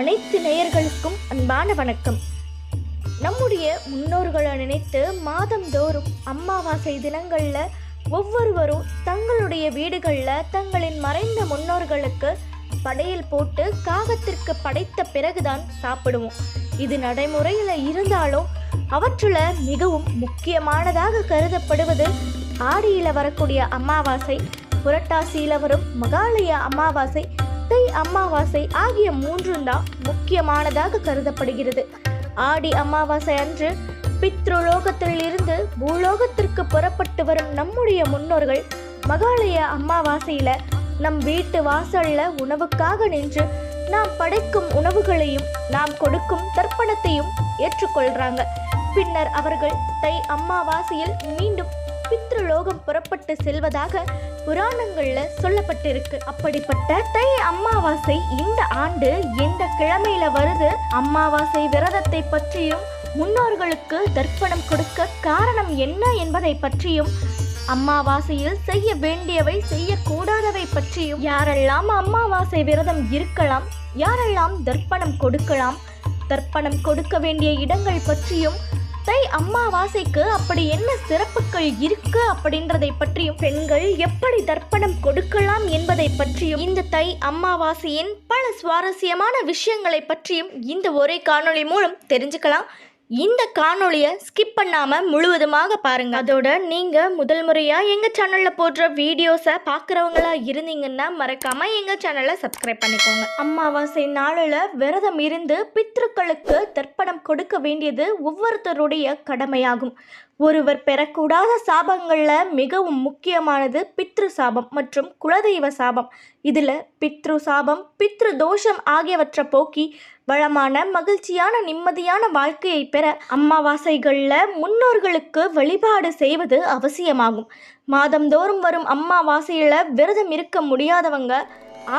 அனைத்து நேயர்களுக்கும் அன்பான வணக்கம். நம்முடைய முன்னோர்களை நினைத்து மாதந்தோறும் அமாவாசை தினங்களில் ஒவ்வொருவரும் தங்களுடைய வீடுகளில் தங்களின் மறைந்த முன்னோர்களுக்கு படையல் போட்டு காகத்திற்கு படைத்த பிறகுதான் சாப்பிடுவோம். இது நடைமுறையில் இருந்தாலும் அவற்றில் மிகவும் முக்கியமானதாக கருதப்படுவது ஆடியில் வரக்கூடிய அமாவாசை புரட்டாசியில் வரும் மகாலய அமாவாசை தை அமாவாசை ஆகிய மூன்றும் தான் முக்கியமானதாக கருதப்படுகிறது. ஆடி அமாவாசை அன்று பித்ருலோகத்தில் இருந்து பூலோகத்திற்கு புறப்பட்டு வரும் நம்முடைய முன்னோர்கள் மகாலய அமாவாசையில நம் வீட்டு வாசல்ல உணவுக்காக நின்று நாம் படைக்கும் உணவுகளையும் நாம் கொடுக்கும் தர்ப்பணத்தையும் ஏற்றுக்கொள்றாங்க. பின்னர் அவர்கள் தை அமாவாசையில் மீண்டும் பித்ருலோகம் புறப்பட்டு செல்வதாக புராணங்கள்ல சொல்லப்பட்டிருக்கு. அப்படிப்பட்ட தை அமாவாசை இந்த ஆண்டு எந்த கிழமையில வருது? அமாவாசை விரதத்தை பற்றியும் முன்னோர்களுக்கு தர்ப்பணம் கொடுக்க காரணம் என்ன என்பதை பற்றியும் அமாவாசையில் செய்ய வேண்டியவை செய்யக்கூடாதவை பற்றியும் யாரெல்லாம் அம்மாவாசை விரதம் இருக்கலாம் யாரெல்லாம் தர்ப்பணம் கொடுக்கலாம் தர்ப்பணம் கொடுக்க வேண்டிய இடங்கள் பற்றியும் தை அம்மாவாசைக்கு அப்படி என்ன சிறப்புகள் இருக்கு அப்படின்றதை பற்றியும் பெண்கள் எப்படி தர்ப்பணம் கொடுக்கலாம் என்பதை பற்றியும் இந்த தை அம்மாவாசையின் பல சுவாரஸ்யமான விஷயங்களை பற்றியும் இந்த ஒரே காணொளி மூலம் தெரிஞ்சுக்கலாம். இந்த காணொளியை ஸ்கிப் பண்ணாமல் முழுவதுமாக பாருங்கள் அதோட நீங்கள் முதல் முறையாக எங்கள் சேனலில் போடுற வீடியோஸை பார்க்குறவங்களா இருந்தீங்கன்னா மறக்காமல் எங்கள் சேனலை சப்ஸ்கிரைப் பண்ணிக்கோங்க. அமாவாசை நாளில் விரதம் இருந்து பித்ருக்களுக்கு தர்ப்பணம் கொடுக்க வேண்டியது ஒவ்வொருத்தருடைய கடமையாகும். ஒருவர் பெறக்கூடாத சாபங்களில் மிகவும் முக்கியமானது பித்ரு சாபம் மற்றும் குலதெய்வ சாபம். இதில் பித்ரு சாபம் பித்ரு தோஷம் ஆகியவற்றை போக்கி வளமான மகிழ்ச்சியான நிம்மதியான வாழ்க்கையை பெற அம்மாவாசைகளில் முன்னோர்களுக்கு வழிபாடு செய்வது அவசியமாகும். மாதந்தோறும் வரும் அம்மாவாசையில் விரதம் இருக்க முடியாதவங்க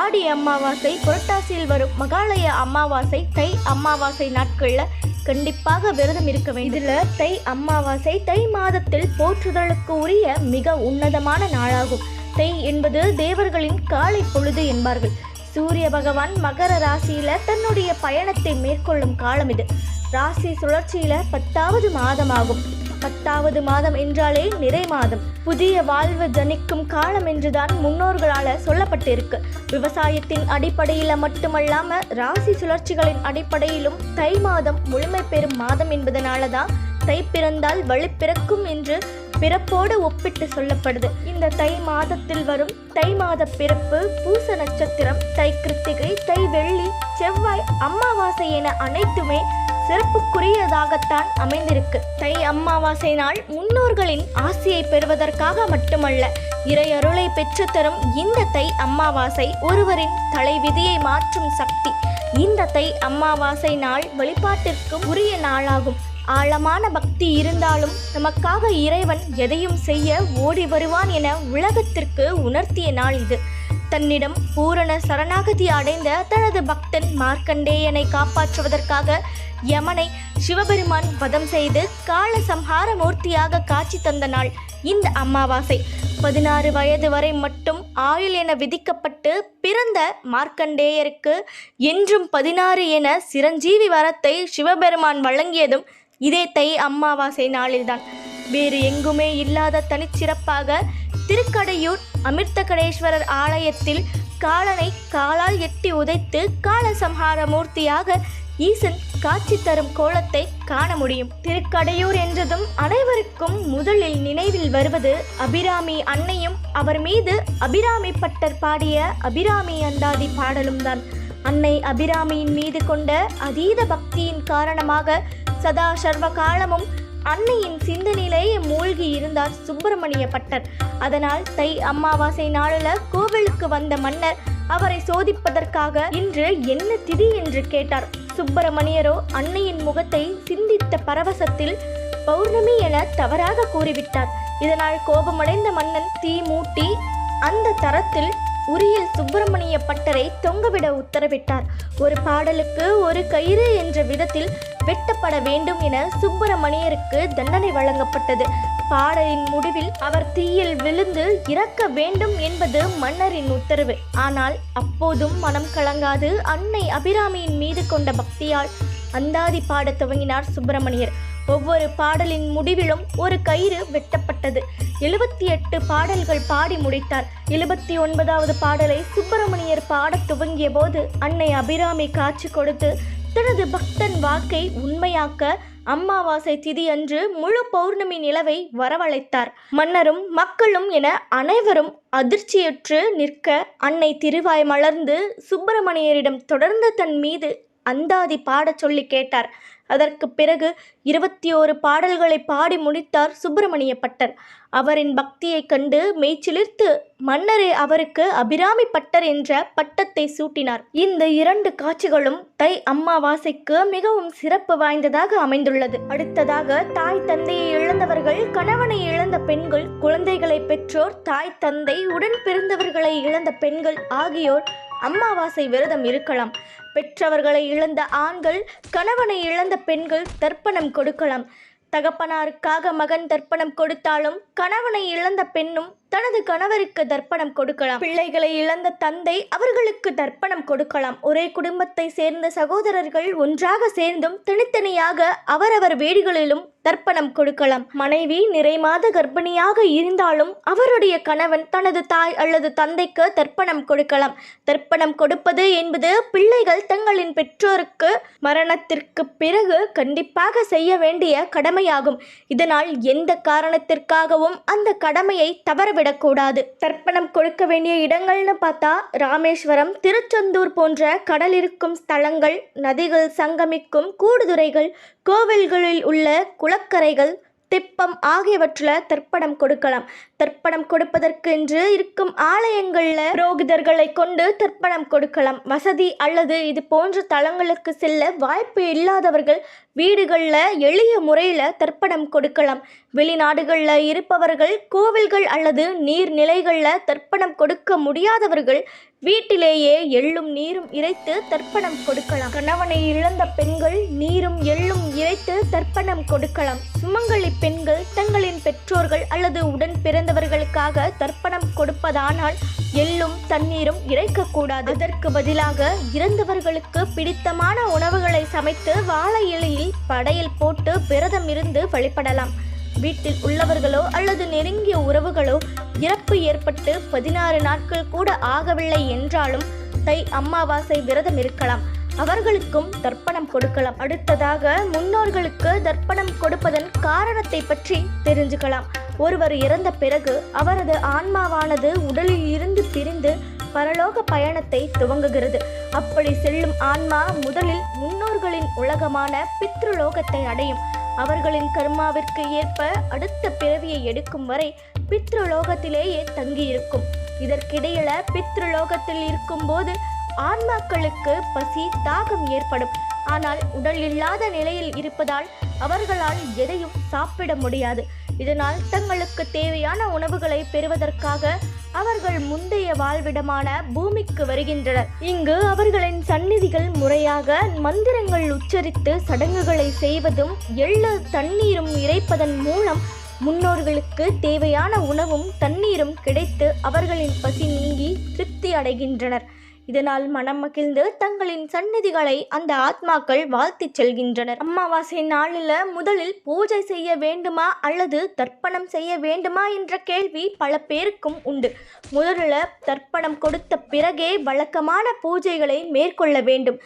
ஆடி அமாவாசை புரட்டாசியில் வரும் மகாலய அமாவாசை தை அமாவாசை நாட்களில் கண்டிப்பாக விரதம் இருக்க வேண்டும். இதில் தை அமாவாசை தை மாதத்தில் போற்றுதலுக்கு உரிய மிக உன்னதமான நாளாகும். தை என்பது தேவர்களின் காலை பொழுது என்பார்கள். சூரிய பகவான் மகர ராசியில தன்னுடைய பயணத்தை மேற்கொள்ளும் காலம் இது. ராசி சுழற்சியில பத்தாவது மாதமாகும். பத்தாவது மாதம் என்றாலே நிறை மாதம். புதிய வாழ்வு ஜனிக்கும் காலம் என்றுதான் முன்னோர்களால சொல்லப்பட்டிருக்கு. விவசாயத்தின் அடிப்படையில மட்டுமல்லாம ராசி சுழற்சிகளின் அடிப்படையிலும் தை மாதம் முழுமை பெறும் மாதம் என்பதனால தான் தை பிறந்தால் வழி பிறக்கும் என்று பிறப்போடு ஒப்பிட்டு சொல்லப்படுது. இந்த தை மாதத்தில் வரும் தை மாத பிறப்பு பூச நட்சத்திரம் தை கிருத்திகை தை வெள்ளி செவ்வாய் அமாவாசை என அனைத்துமே சிறப்புக்குரியதாகத்தான் அமைந்திருக்கு. தை அமாவாசை நாள் முன்னோர்களின் ஆசையை பெறுவதற்காக மட்டுமல்ல இறை அருளை பெற்றுத்தரும் இந்த தை அமாவாசை ஒருவரின் தலைவிதியை மாற்றும் சக்தி. இந்த தை அமாவாசை நாள் வழிபாட்டிற்கு உரிய நாளாகும். ஆழமான பக்தி இருந்தாலும் நமக்காக இறைவன் எதையும் செய்ய ஓடி வருவான் என உலகத்திற்கு உணர்த்திய நாள் இது. தன்னிடம் பூரண சரணாகதி அடைந்த தனது பக்தன் மார்க்கண்டேயனை காப்பாற்றுவதற்காக யமனை சிவபெருமான் வதம் செய்து கால சம்ஹார மூர்த்தியாக காட்சி தந்த நாள் இந்த அமாவாசை. பதினாறு வயது வரை மட்டும் ஆயுள் என விதிக்கப்பட்டு பிறந்த மார்க்கண்டேயருக்கு என்றும் பதினாறு என சிரஞ்சீவி வரத்தை சிவபெருமான் வழங்கியதும் இதே தை அம்மாவாசை நாளில்தான். வேறு எங்குமே இல்லாத தனிச்சிறப்பாக திருக்கடையூர் அமிர்தகடேஸ்வரர் ஆலயத்தில் காலனை காலால் எட்டி உதைத்து காலசம்ஹார மூர்த்தியாக ஈசன் காட்சி தரும் கோலத்தை காண முடியும். திருக்கடையூர் என்றதும் அனைவருக்கும் முதலில் நினைவில் வருவது அபிராமி அன்னையும் அவர் மீது அபிராமி பட்டர் பாடிய அபிராமி அந்தாதி பாடலும் தான் அன்னை அபிராமியின் மீது கொண்ட அதீத பக்தியின் காரணமாக சதா சர்வ காலமும் அன்னையின் சிந்தனையிலேயே மூழ்கி இருந்தார் சுப்பிரமணிய பட்டர். அதனால் தை அமாவாசை நாளில் கோவிலுக்கு வந்த மன்னர் அவரை சோதிப்பதற்காக இன்று என்ன திதி என்று கேட்டார். சுப்பிரமணியரோ அன்னையின் முகத்தை சிந்தித்த பரவசத்தில் பௌர்ணமி என தவறாக கூறிவிட்டார். இதனால் கோபமடைந்த மன்னன் தீ மூட்டி அந்த தரத்தில் உரியில் சுப்பிரமணிய பட்டரை தொங்கவிட உத்தரவிட்டார். ஒரு பாடலுக்கு ஒரு கயிறு என்ற விதத்தில் வெட்டப்பட வேண்டும் என சுப்பிரமணியருக்கு தண்டனை வழங்கப்பட்டது. பாடலின் முடிவில் அவர் தீயில் விழுந்து இறக்க வேண்டும் என்பது மன்னரின் உத்தரவு. ஆனால் அப்போதும் மனம் கலங்காது அன்னை அபிராமியின் மீது கொண்ட பக்தியால் அந்தாதி பாடத் துவங்கினார் சுப்பிரமணியர். ஒவ்வொரு பாடலின் முடிவிலும் ஒரு கயிறு வெட்டப்பட்டது. எழுபத்தி எட்டு பாடல்கள் பாடி முடித்தார். எழுபத்தி ஒன்பதாவது பாடலை சுப்பிரமணியர் பாடத் துவங்கிய போது அன்னை அபிராமி காட்சி கொடுத்து தனது பக்தன் வாக்கை உண்மையாக்க அம்மாவாசை திதியன்று முழு பௌர்ணமி நிலவை வரவழைத்தார். மன்னரும் மக்களும் என அனைவரும் அதிர்ச்சியுற்று நிற்க அன்னை திருவாய் மலர்ந்து சுப்பிரமணியரிடம் தொடர்ந்து தன் மீது அந்தாதி பாடச் சொல்லி கேட்டார். அதற்கு பிறகு இருபத்தி ஓரு பாடல்களை பாடி முடித்தார் சுப்பிரமணிய பட்டர் அவரின் பக்தியைக் கண்டு மெய்ச்சிலிர்த்து மன்னரே அவருக்கு அபிராமி பட்டர் என்ற பட்டத்தை சூட்டினார். இந்த இரண்டு காட்சிகளும் தை அம்மாவாசைக்கு மிகவும் சிறப்பு வாய்ந்ததாக அமைந்துள்ளது. அடுத்ததாக தாய் தந்தையை இழந்தவர்கள் கணவனை இழந்த பெண்கள் குழந்தைகளை பெற்றோர் தாய் தந்தை உடன் பிறந்தவர்களை இழந்த பெண்கள் ஆகியோர் அம்மாவாசை விரதம் இருக்கலாம். பெற்றவர்களை இழந்த ஆண்கள் கணவனை இழந்த பெண்கள் தர்ப்பணம் கொடுக்கலாம். தகப்பனாருக்காக மகன் தர்ப்பணம் கொடுத்தாலும் கணவனை இழந்த பெண்ணும் தனது கணவருக்கு தர்ப்பணம் கொடுக்கலாம். பிள்ளைகளை இழந்த தந்தை அவர்களுக்கு தர்ப்பணம் கொடுக்கலாம். ஒரே குடும்பத்தை சேர்ந்த சகோதரர்கள் ஒன்றாக சேர்ந்தும் தனித்தனியாக அவரவர் வீடுகளிலும் தர்ப்பணம் கொடுக்கலாம். மனைவி நிறைமாத கர்ப்பிணியாக இருந்தாலும் அவருடைய கணவன் தனது தாய் அல்லது தந்தைக்கு தர்ப்பணம் கொடுக்கலாம். தர்ப்பணம் கொடுப்பது என்பது பிள்ளைகள் தங்களின் பெற்றோருக்கு மரணத்திற்கு பிறகு கண்டிப்பாக செய்ய வேண்டிய கடமையாகும். இதனால் எந்த காரணத்திற்காகவும் அந்த கடமையை தவற விடக்கூடாது. தர்ப்பணம் கொடுக்க வேண்டிய இடங்கள்னு பார்த்தா ராமேஸ்வரம் திருச்செந்தூர் போன்ற கடல் இருக்கும் ஸ்தலங்கள் நதிகள் சங்கமிக்கும் கூடுதுறைகள் கோவில்களில் உள்ள குளக்கரைகள் திப்பம் ஆகியவற்றில் தர்ப்பணம் கொடுக்கலாம். தர்ப்பணம் கொடுப்பதற்கு என்று இருக்கும் ஆலயங்களில் புரோகிதர்களை கொண்டு தர்ப்பணம் கொடுக்கலாம். வசதி அல்லது இது போன்ற தலங்களுக்கு செல்ல வாய்ப்பு இல்லாதவர்கள் வீடுகளில் எளிய முறையில் தர்ப்பணம் கொடுக்கலாம். வெளிநாடுகளில் இருப்பவர்கள் கோவில்கள் அல்லது நீர்நிலைகளில் தர்ப்பணம் கொடுக்க முடியாதவர்கள் வீட்டிலேயே எள்ளும் நீரும் இறைத்து தர்ப்பணம் கொடுக்கலாம். கணவனை இழந்த பெண்கள் நீரும் எள்ளும் இறைத்து தர்ப்பணம் கொடுக்கலாம். சுமங்கலி பெண்கள் தன் பெற்றோர்கள் அல்லது உடன் பிறந்தவர்களுக்காக தர்ப்பணம் கொடுப்பதானால் எள்ளும் தண்ணீரும் இறைக்கக்கூடாது. அதற்கு பதிலாக இறந்தவர்களுக்கு பிடித்தமான உணவுகளை சமைத்து வாழை இலையில் படையல் போட்டு விரதம் இருந்து வழிபடலாம். வீட்டில் உள்ளவர்களோ அல்லது நெருங்கிய உறவுகளோ இறப்பு ஏற்பட்டு பதினாறு நாட்கள் கூட ஆகவில்லை என்றாலும் தை அமாவாசை விரதம் இருக்கலாம். அவர்களுக்கும் தர்ப்பணம் கொடுக்கலாம். அடுத்ததாக முன்னோர்களுக்கு தர்ப்பணம் கொடுப்பதன் காரணத்தை பற்றி தெரிஞ்சுக்கலாம். ஒருவர் இறந்த பிறகு அவரது ஆன்மாவானது உடலில் இருந்து பிரிந்து பரலோக பயணத்தை துவங்குகிறது. அப்படி செல்லும் ஆன்மா முதலில் முன்னோர்களின் உலகமான பித்ருலோகத்தை அடையும். அவர்களின் கர்மாவிற்கு ஏற்ப அடுத்த பிறவியை எடுக்கும் வரை பித்ருலோகத்திலேயே தங்கியிருக்கும். இதற்கிடையில பித்ருலோகத்தில் இருக்கும்போது ஆன்மாக்களுக்கு பசி தாகம் ஏற்படும். ஆனால் உடல் இல்லாத நிலையில் இருப்பதால் அவர்களால் எதையும் சாப்பிட முடியாது. இதனால் தங்களுக்கு தேவையான உணவுகளை பெறுவதற்காக அவர்கள் முந்தைய வாழ்விடமான பூமிக்கு வருகின்றனர். இங்கு அவர்களின் சந்நிதிகள் முறையாக மந்திரங்கள் உச்சரித்து சடங்குகளை செய்வதும் எள்ளு தண்ணீரும் இறைப்பதன் மூலம் முன்னோர்களுக்கு தேவையான உணவும் தண்ணீரும் கிடைத்து அவர்களின் பசி நீங்கி திருப்தி அடைகின்றனர். இதனால் மனம் மகிழ்ந்து தங்களின் சந்நிதிகளை அந்த ஆத்மாக்கள் வாழ்த்திச் செல்கின்றனர். அமாவாசை நாளில் முதலில் பூஜை செய்ய வேண்டுமா அல்லது தர்ப்பணம் செய்ய வேண்டுமா என்ற கேள்வி பல பேருக்கும் உண்டு. முதலில் தர்ப்பணம் கொடுத்த பிறகே வழக்கமான பூஜைகளை மேற்கொள்ள வேண்டும்.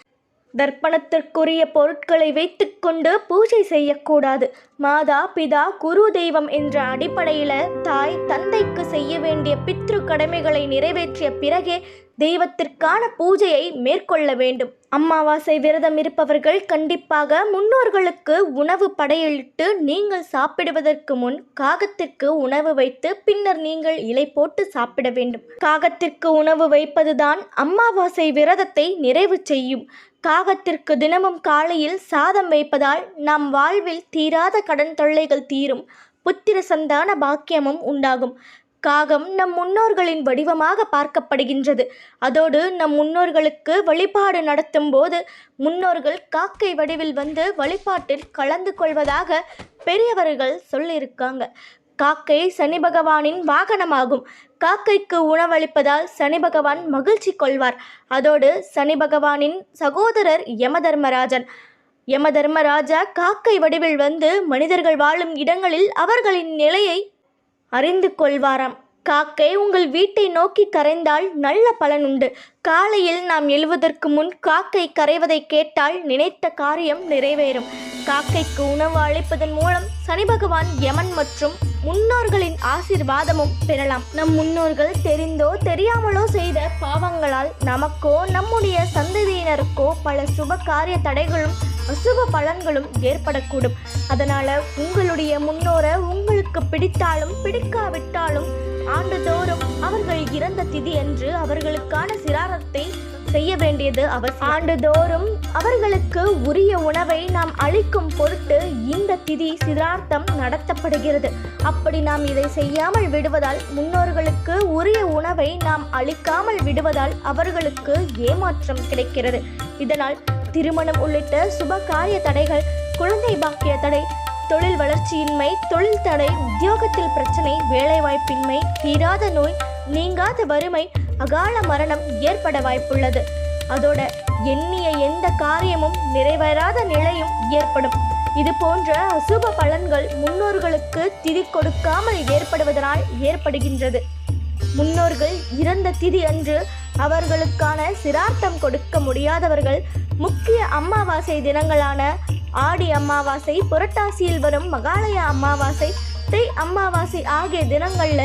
தர்ப்பணத்திற்குரிய பொருட்களை வைத்துக்கொண்டு பூஜை செய்யக்கூடாது. மாதா பிதா குரு தெய்வம் என்ற அடிப்படையில் தாய் தந்தைக்கு செய்ய வேண்டிய பித்ரு கடமைகளை நிறைவேற்றிய பிறகே தெய்வத்திற்கான பூஜையை மேற்கொள்ள வேண்டும். அமாவாசை விரதம் இருப்பவர்கள் கண்டிப்பாக முன்னோர்களுக்கு உணவு படையலிட்டு நீங்கள் சாப்பிடுவதற்கு முன் காகத்திற்கு உணவு வைத்து பின்னர் நீங்கள் இலை போட்டு சாப்பிட வேண்டும். காகத்திற்கு உணவு வைப்பதுதான் அமாவாசை விரதத்தை நிறைவு செய்யும். காகத்திற்கு தினமும் காலையில் சாதம் வைப்பதால் நம் வாழ்வில் தீராத கடன் தொல்லைகள் தீரும். புத்திர சந்தான பாக்கியமும் உண்டாகும். காகம் நம் முன்னோர்களின் வடிவமாக பார்க்கப்படுகின்றது. அதோடு நம் முன்னோர்களுக்கு வழிபாடு நடத்தும் போது முன்னோர்கள் காக்கை வடிவில் வந்து வழிபாட்டில் கலந்து கொள்வதாக பெரியவர்கள் சொல்லியிருக்காங்க. காக்கை சனி பகவானின் வாகனமாகும். காக்கைக்கு உணவளிப்பதால் சனி பகவான் மகிழ்ச்சி கொள்வார். அதோடு சனி பகவானின் சகோதரர் யமதர்மராஜன். யமதர்மராஜா காக்கை வடிவில் வந்து மனிதர்கள் வாழும் இடங்களில் அவர்களின் நிலையை அறிந்து கொள்வாராம் காக்கை உங்கள் வீட்டை நோக்கி கரைந்தால் நல்ல பலன் உண்டு. காலையில் நாம் எழுவதற்கு முன் காக்கை கரைவதை கேட்டால் நினைத்த காரியம் நிறைவேறும். காக்கைக்கு உணவு அளிப்பதன் மூலம் சனி பகவான் யமன் மற்றும் முன்னோர்களின் ஆசீர்வாதமும் பெறலாம். நம் முன்னோர்கள் தெரிந்தோ தெரியாமலோ செய்த பாவங்களால் நமக்கோ நம்முடைய சந்ததியினருக்கோ பல சுப காரிய தடைகளும் அசுப பலன்களும் ஏற்படக்கூடும். அதனால உங்களுடைய முன்னோரை உங்களுக்கு பிடித்தாலும் பிடிக்காவிட்டாலும் ஆண்டுதோறும் அவர்கள் இறந்த திதி என்று அவர்களுக்கான சிராரத்தை செய்ய வேண்டியது அவசியம். ஆண்டுதோறும் அவர்களுக்கு உரிய உணவை நாம் அளிக்கும் பொருட்டு இந்த திதி சிரார்த்தம் நடத்தப்படுகிறது. அப்படி நாம் இதை செய்யாமல் விடுவதால் முன்னோர்களுக்கு உரிய உணவை நாம் அளிக்காமல் விடுவதால் அவர்களுக்கு ஏமாற்றம் கிடைக்கிறது. இதனால் திருமணம் உள்ளிட்ட சுப காரிய தடைகள் குழந்தை பாக்கிய தடை தொழில் வளர்ச்சியின்மை தொழில் தடை உத்தியோகத்தில் பிரச்சனை வேலைவாய்ப்பின்மை தீராத நோய் நீங்காத வறுமை அகால மரணம் ஏற்பட வாய்ப்புள்ளது. அதோட எண்ணிய எந்த காரியமும் நிறைவேறாத நிலையும் ஏற்படும். இது போன்ற அசுப பலன்கள் முன்னோர்களுக்கு திதி கொடுக்காமல் ஏற்படுவதனால் ஏற்படுகின்றது. முன்னோர்கள் இறந்த திதி அன்று அவர்களுக்கான சிரார்த்தம் கொடுக்க முடியாதவர்கள் முக்கிய அமாவாசை தினங்களான ஆடி அமாவாசை புரட்டாசியில் வரும் மகாலய அமாவாசை தை அமாவாசை ஆகிய தினங்கள்ல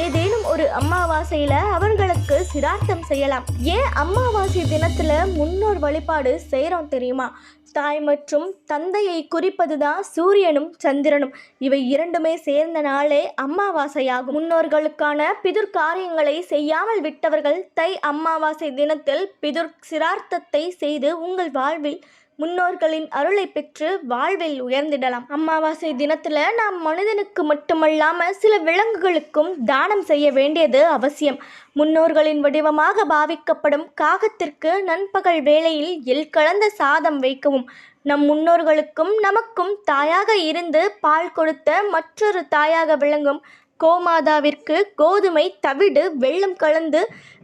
ஏதேனும் ஒரு அமாவாசையில அவர்களுக்கு சிரார்த்தம் செய்யலாம். ஏன் அமாவாசை தினத்துல முன்னோர் வழிபாடு செய்கிறோம் தெரியுமா? தாய் மற்றும் தந்தையை குறிப்பதுதான் சூரியனும் சந்திரனும். இவை இரண்டுமே சேர்ந்த நாளே அமாவாசையாகும். முன்னோர்களுக்கான பிதுர் காரியங்களை செய்யாமல் விட்டவர்கள் தை அமாவாசை தினத்தில் பிதுர் சிரார்த்தத்தை செய்து உங்கள் வாழ்வில் முன்னோர்களின் அருளை பெற்று வாழ்வில் உயர்ந்திடலாம். அமாவாசை தினத்துல நாம் மனிதனுக்கு மட்டுமல்லாம சில விலங்குகளுக்கும் தானம் செய்ய வேண்டியது அவசியம். முன்னோர்களின் வடிவமாக பாவிக்கப்படும் காகத்திற்கு நண்பகல் வேளையில் எல் கலந்த சாதம் வைக்கவும். நம் முன்னோர்களுக்கும் நமக்கும் தாயாக இருந்து பால் கொடுத்த மற்றொரு தாயாக விளங்கும். கோமாதாவிற்கு கோதுமை தவிடு வெள்ளம் கலந்து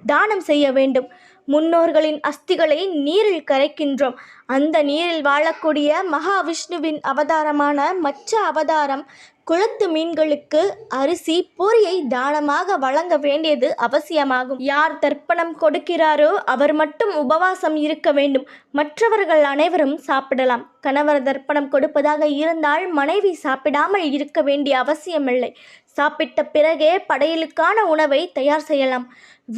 தானம் செய்ய வேண்டும். முன்னோர்களின் அஸ்திகளை நீரில் கரைக்கின்றோம். அந்த நீரில் வாழக்கூடிய மகாவிஷ்ணுவின் அவதாரமான மச்ச அவதாரம் குளத்து மீன்களுக்கு அரிசி பொரியை தானமாக வழங்க வேண்டியது அவசியமாகும். யார் தர்ப்பணம் கொடுக்கிறாரோ அவர் மட்டும் உபவாசம் இருக்க வேண்டும். மற்றவர்கள் அனைவரும் சாப்பிடலாம். கணவர் தர்ப்பணம் கொடுப்பதாக இருந்தால் மனைவி சாப்பிடாமல் இருக்க வேண்டிய அவசியமில்லை. சாப்பிட்ட பிறகே படையலுக்கான உணவை தயார் செய்யலாம்.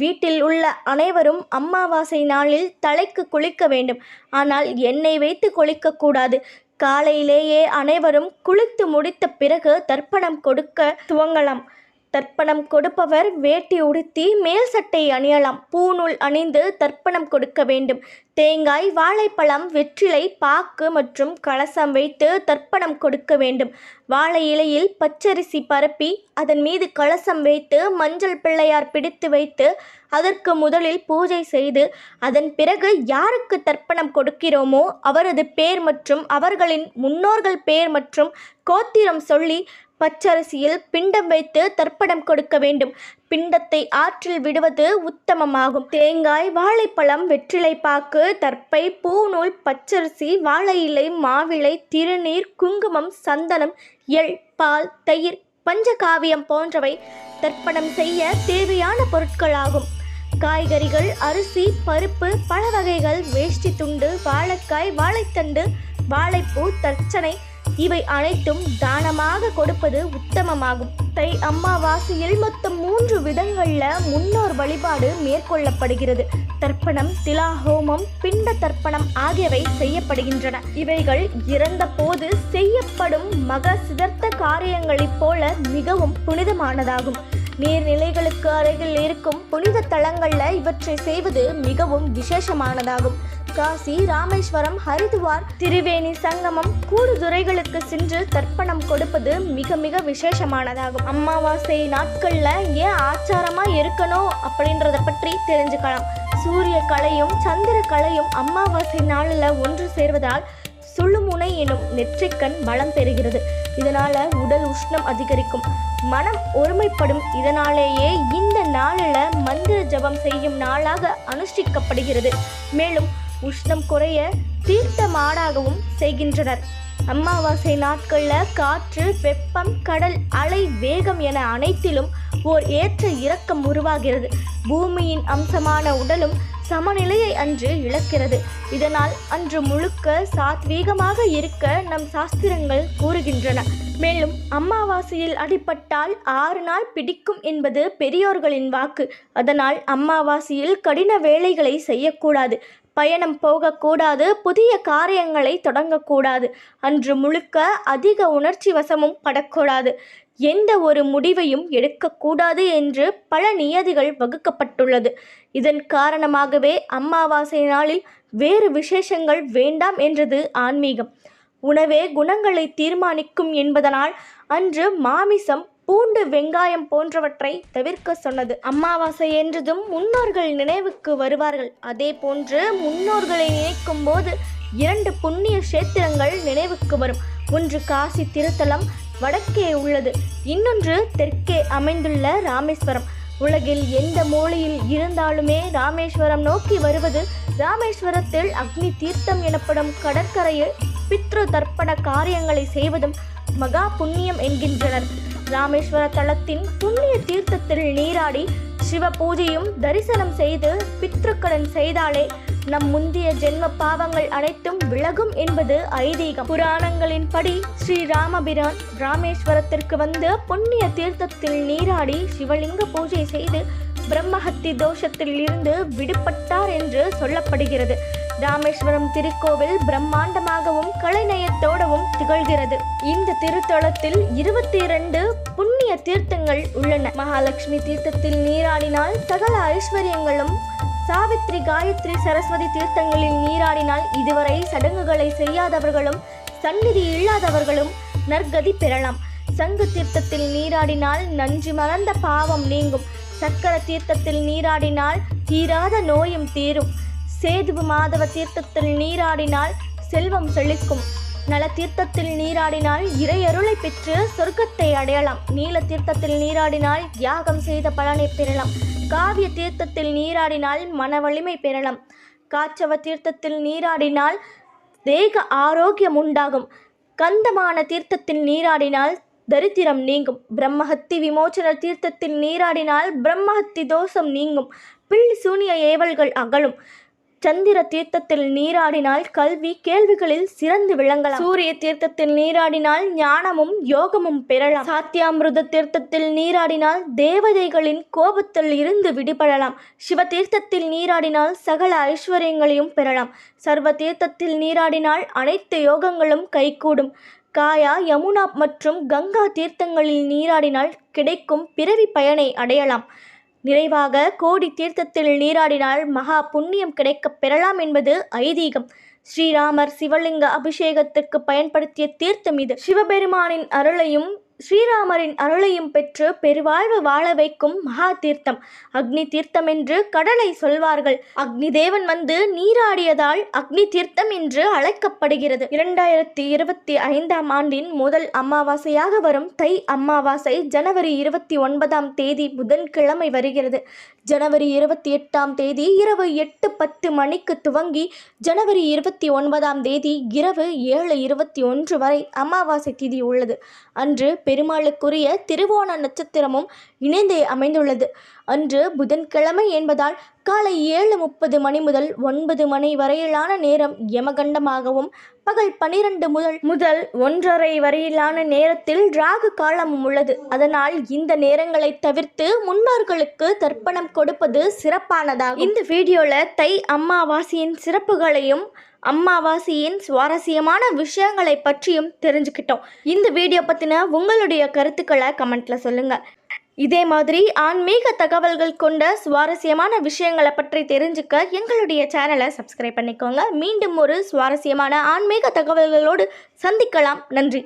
வீட்டில் உள்ள அனைவரும் அமாவாசை நாளில் தலைக்கு குளிக்க வேண்டும். ஆனால் எண்ணெய் வைத்து குளிக்கக்கூடாது. காலையிலேயே அனைவரும் குளித்து முடித்த பிறகு தர்ப்பணம் கொடுக்க துவங்கலாம். தர்ப்பணம் கொடுப்பவர் வேட்டி உடுத்தி மேல் சட்டை அணியலாம். பூநூல் அணிந்து தர்ப்பணம் கொடுக்க வேண்டும். தேங்காய் வாழைப்பழம் வெற்றிலை பாக்கு மற்றும் கலசம் வைத்து தர்ப்பணம் கொடுக்க வேண்டும். வாழை இலையில் பச்சரிசி பரப்பி அதன் மீது கலசம் வைத்து மஞ்சள் பிள்ளையார் பிடித்து வைத்து அதற்கு முதலில் பூஜை செய்து அதன் பிறகு யாருக்கு தர்ப்பணம் கொடுக்கிறோமோ அவரது பேர் மற்றும் அவர்களின் முன்னோர்கள் பேர் மற்றும் கோத்திரம் சொல்லி பச்சரிசியில் பிண்டம் வைத்து தர்ப்பணம் கொடுக்க வேண்டும். பிண்டத்தை ஆற்றில் விடுவது உத்தமமாகும். தேங்காய் வாழைப்பழம் வெற்றிலை பாக்கு தற்பை பூநூல் பச்சரிசி வாழை இலை மாவிளை திருநீர் குங்குமம் சந்தனம் எள் பால் தயிர் பஞ்சகாவியம் போன்றவை தர்ப்பணம் செய்ய தேவையான பொருட்களாகும். காய்கறிகள் அரிசி பருப்பு பழ வகைகள் வேஷ்டி துண்டு வாழைக்காய் வாழைத்தண்டு வாழைப்பூ தர்ச்சனை இவை அனைத்தும் தானமாக கொடுப்பது உத்தமமாகும். தை அம்மாவாசையில் மொத்தம் மூன்று விதங்களில் முன்னோர் வழிபாடு மேற்கொள்ளப்படுகிறது. தர்ப்பணம் திலா ஹோமம் பிண்ட தர்ப்பணம் ஆகியவை செய்யப்படுகின்றன. இவைகள் இறந்த போது செய்யப்படும் மக சிதர்த்த காரியங்களைப் போல மிகவும் புனிதமானதாகும். நீர்நிலைகளுக்கு அருகில் இருக்கும் புனித தலங்களில் இவற்றை செய்வது மிகவும் விசேஷமானதாகும். காசி ராமேஸ்வரம் ஹரிதுவார் திரிவேணி சங்கமம் கூடுதுறைகளுக்கு சென்று தர்ப்பணம் கொடுப்பது மிக மிக விசேஷமானதாகும். அமாவாசை நாட்கள்ல ஏன் ஆச்சாரமா இருக்கணும் அப்படின்றத பற்றி தெரிஞ்சுக்கலாம். சூரிய கலையும் சந்திர கலையும் அமாவாசை நாளில் ஒன்று சேர்வதால் சுழுமுனை எனும் நெற்றிக்கண் பலம் பெறுகிறது. இதனால உடல் உஷ்ணம் அதிகரிக்கும். மனம் ஒருமைப்படும். இதனாலேயே இந்த நாளில் மந்திர ஜபம் செய்யும் நாளாக அனுஷ்டிக்கப்படுகிறது. மேலும் உஷ்ணம் குறைய தீர்த்த மாடாகவும் செய்கின்றனர். அமாவாசை நாட்களில் காற்று வெப்பம் கடல் அலை வேகம் என அனைத்திலும் ஓர் ஏற்ற இறக்கம் உருவாகிறது. பூமியின் அம்சமான உடலும் சமநிலையை அன்று இழக்கிறது. இதனால் அன்று முழுக்க சாத்வீகமாக இருக்க நம் சாஸ்திரங்கள் கூறுகின்றன. மேலும் அமாவாசையில் அடிபட்டால் ஆறு நாள் பிடிக்கும் என்பது பெரியோர்களின் வாக்கு. அதனால் அமாவாசையில் கடின வேலைகளை செய்யக்கூடாது. பயணம் போகக்கூடாது புதிய காரியங்களை தொடங்கக்கூடாது. அன்று முழுக்க அதிக உணர்ச்சி வசமும் படக்கூடாது. எந்த ஒரு முடிவையும் எடுக்கக்கூடாது என்று பல நியதிகள் வகுக்கப்பட்டுள்ளது. இதன் காரணமாகவே அமாவாசை நாளில் வேறு விசேஷங்கள் வேண்டாம் என்றது ஆன்மீகம். உணவே குணங்களை தீர்மானிக்கும் என்பதனால் அன்று மாமிசம் பூண்டு வெங்காயம் போன்றவற்றை தவிர்க்க சொன்னது அமாவாசை என்றதும் முன்னோர்கள் நினைவுக்கு வருவார்கள். அதே போன்று முன்னோர்களை நினைக்கும் போது இரண்டு புண்ணிய கஷேத்திரங்கள் நினைவுக்கு வரும். ஒன்று காசி திருத்தலம் வடக்கே உள்ளது. இன்னொன்று தெற்கே அமைந்துள்ள ராமேஸ்வரம். உலகில் எந்த மூலையில் இருந்தாலுமே ராமேஸ்வரம் நோக்கி வருவது ராமேஸ்வரத்தில் அக்னி தீர்த்தம் எனப்படும் கடற்கரையில் பித்ரு தர்ப்பண காரியங்களை செய்வதும் மகா புண்ணியம் என்கின்றனர். ராமேஸ்வர தலத்தின் புண்ணிய தீர்த்தத்தில் நீராடி சிவ பூஜையும் தரிசனம் செய்து பித்ருக்கடன் செய்தாலே நம் முந்தைய ஜென்ம பாவங்கள் அனைத்தும் விலகும் என்பது ஐதீகம். புராணங்களின்படி ஸ்ரீ ராமபிரான் ராமேஸ்வரத்திற்கு வந்து புண்ணிய தீர்த்தத்தில் நீராடி சிவலிங்க பூஜை செய்து பிரம்மஹத்தி தோஷத்தில் இருந்து விடுபட்டார் என்று சொல்லப்படுகிறது. ராமேஸ்வரம் திருக்கோவில் பிரம்மாண்டமாகவும் கலைநயத்தோடவும் திகழ்கிறது. இந்த திருத்தலத்தில் இருபத்தி இரண்டு புண்ணிய தீர்த்தங்கள் உள்ளன. மகாலட்சுமி தீர்த்தத்தில் நீராடினால் சகல ஐஸ்வர்யங்களும் சாவித்ரி காயத்ரி சரஸ்வதி தீர்த்தங்களில் நீராடினால் இதுவரை சடங்குகளை செய்யாதவர்களும் சந்நிதி இல்லாதவர்களும் நற்கதி பெறலாம். சங்கு தீர்த்தத்தில் நீராடினால் நன்றி மறந்த பாவம் நீங்கும். சக்கர தீர்த்தத்தில் நீராடினால் தீராத நோயும் தீரும். சேதுவு மாதவ தீர்த்தத்தில் நீராடினால் செல்வம் செழிக்கும். நல தீர்த்தத்தில் நீராடினால் இறையருளை பெற்று சொர்க்கத்தை அடையலாம். நீல தீர்த்தத்தில் நீராடினால் யாகம் செய்த பலனை பெறலாம். காவிய தீர்த்தத்தில் நீராடினால் மன வலிமை பெறலாம். காச்சவ தீர்த்தத்தில் நீராடினால் தேக ஆரோக்கியம் உண்டாகும். கந்தமான தீர்த்தத்தில் நீராடினால் தரித்திரம் நீங்கும். பிரம்மஹத்தி விமோச்சன தீர்த்தத்தில் நீராடினால் பிரம்மஹத்தி தோஷம் நீங்கும். பில் சூனிய ஏவல்கள் அகலும். சந்திர தீர்த்தத்தில் நீராடினால் கல்வி கேள்விகளில் சிறந்து விளங்கலாம். சூரிய தீர்த்தத்தில் நீராடினால் ஞானமும் யோகமும் பெறலாம். சாத்தியாமிருத தீர்த்தத்தில் நீராடினால் தேவதைகளின் கோபத்தில் இருந்து விடுபடலாம். சிவ தீர்த்தத்தில் நீராடினால் சகல ஐஸ்வர்யங்களையும் பெறலாம். சர்வ தீர்த்தத்தில் நீராடினால் அனைத்து யோகங்களும் கைகூடும். காயா யமுனா மற்றும் கங்கா தீர்த்தங்களில் நீராடினால் கிடைக்கும் பிறவி பயனை அடையலாம். நிறைவாக கோடி தீர்த்தத்தில் நீராடினால் மகா புண்ணியம் கிடைக்கப் பெறலாம் என்பது ஐதீகம். ஸ்ரீராமர் சிவலிங்க அபிஷேகத்திற்கு பயன்படுத்திய தீர்த்தம் இது. சிவபெருமானின் அருளையும் ஸ்ரீராமரின் அருளையும் பெற்று பெருவாழ்வு வாழ வைக்கும் மகா தீர்த்தம். அக்னி தீர்த்தம் என்று கடலை சொல்வார்கள். அக்னி தேவன் வந்து நீராடியதால் அக்னி தீர்த்தம் என்று அழைக்கப்படுகிறது. இரண்டாயிரத்தி இருபத்தி ஐந்தாம் ஆண்டின் முதல் அமாவாசையாக வரும் தை அமாவாசை ஜனவரி இருபத்தி ஒன்பதாம் தேதி புதன்கிழமை வருகிறது. ஜனவரி இருபத்தி எட்டாம் தேதி இரவு எட்டு பத்து மணிக்கு துவங்கி ஜனவரி இருபத்தி ஒன்பதாம் தேதி இரவு ஏழு இருபத்தி ஒன்று வரை அமாவாசை திதி உள்ளது. அன்று பெருமாளுக்குரிய திருவோண நட்சத்திரமும் இணைந்தே அமைந்துள்ளது. அன்று புதன்கிழமை என்பதால் காலை ஏழு முப்பது மணி முதல் ஒன்பது மணி வரையிலான நேரம் யமகண்டமாகவும் பகல் பனிரெண்டு முதல் முதல் ஒன்றரை வரையிலான நேரத்தில் ராகு காலமும் உள்ளது. அதனால் இந்த நேரங்களை தவிர்த்து முன்னோர்களுக்கு தர்ப்பணம் கொடுப்பது சிறப்பானதாகும். இந்த வீடியோவில் தை அம்மாவாசையின் சிறப்புகளையும் அம்மாவாசையின் சுவாரஸ்யமான விஷயங்களை பற்றியும் தெரிஞ்சுக்கிட்டோம். இந்த வீடியோ பற்றின உங்களுடைய கருத்துக்களை கமெண்ட்டில் சொல்லுங்கள் இதே மாதிரி ஆன்மீக தகவல்கள் கொண்ட சுவாரஸ்யமான விஷயங்களை பற்றி தெரிஞ்சுக்க எங்களுடைய சேனலை சப்ஸ்கிரைப் பண்ணிக்கோங்க. மீண்டும் ஒரு சுவாரஸ்யமான ஆன்மீக தகவல்களோடு சந்திக்கலாம். நன்றி.